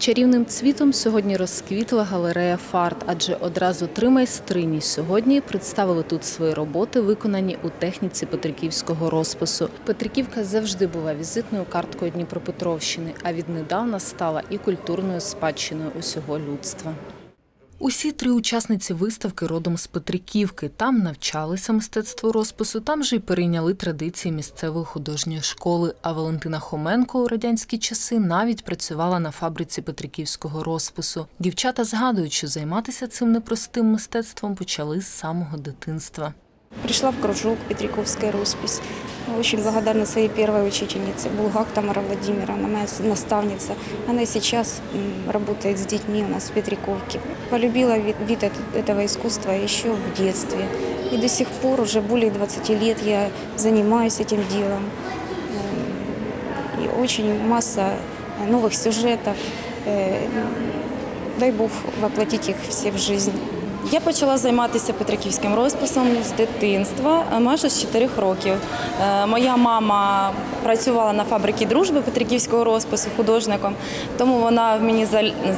Чарівним цвітом сьогодні розквітла галерея фарт, адже одразу три майстрині сьогодні представили тут свої роботи, виконані у техніці Петриківського розпису. Петриківка завжди була візитною карткою Дніпропетровщини, а віднедавна стала і культурною спадщиною усього людства. Усі три учасниці виставки родом з Петриківки. Там навчалися мистецтво розпису, там же й перейняли традиції місцевої художньої школи. А Валентина Хоменко у радянські часи навіть працювала на фабриці Петриківського розпису. Дівчата згадують, що займатися цим непростим мистецтвом почали з самого дитинства. Пришла в кружок Петриковская роспись. Очень благодарна своей первой учительнице, Булгак Тамара Владимировна, моя наставница. Она сейчас работает с детьми у нас в Петриковке. Полюбила вид, вид эт- этого искусства еще в детстве. И до сих пор, уже более 20 лет, я занимаюсь этим делом. И очень масса э, новых сюжетов. Э, Дай Бог воплотить их все в жизнь. Я почала займатися петриківським розписом з дитинства, майже з 4 років. Е, Моя мама працювала на фабриці дружби петриківського розпису художником, тому вона в мені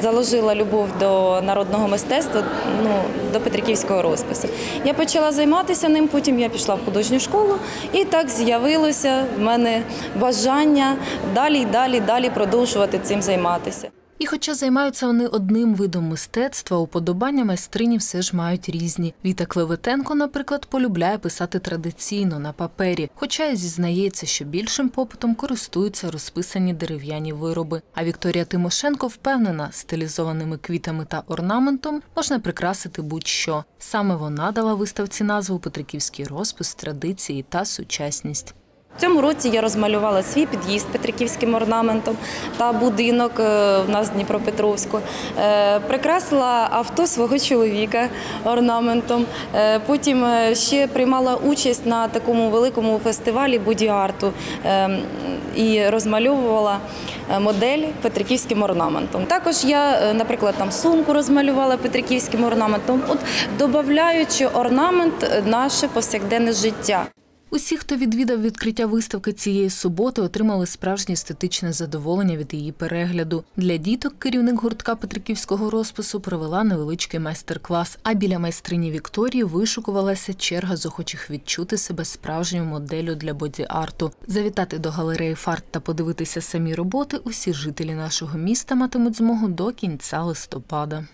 заложила любов до народного мистецтва, ну, до петриківського розпису. Я почала займатися ним, потім я пішла в художню школу, і так з'явилося в мене бажання далі далі, далі продовжувати цим займатися. І хоча займаються вони одним видом мистецтва, уподобання майстрині все ж мають різні. Віта Клеветенко, наприклад, полюбляє писати традиційно на папері, хоча й зізнається, що більшим попитом користуються розписані дерев'яні вироби. А Вікторія Тимошенко впевнена, стилізованими квітами та орнаментом можна прикрасити будь-що. Саме вона дала виставці назву Петриківський розпис, традиції та сучасність. В цьому році я розмалювала свій під'їзд петриківським орнаментом та будинок е, в нас Дніпропетровську. Е, Прикрасила авто свого чоловіка орнаментом. Е, Потім ще приймала участь на такому великому фестивалі боді-арту е, і розмальовувала модель петриківським орнаментом. Також я, наприклад, там сумку розмалювала петриківським орнаментом, от додаючи орнамент наше повсякденне життя. Усі, хто відвідав відкриття виставки цієї суботи, отримали справжнє естетичне задоволення від її перегляду. Для діток керівник гуртка Петриківського розпису провела невеличкий майстер-клас. А біля майстрині Вікторії вишукувалася черга з охочих відчути себе справжньою моделлю для боді-арту. Завітати до галереї фарт та подивитися самі роботи. Усі жителі нашого міста матимуть змогу до кінця листопада.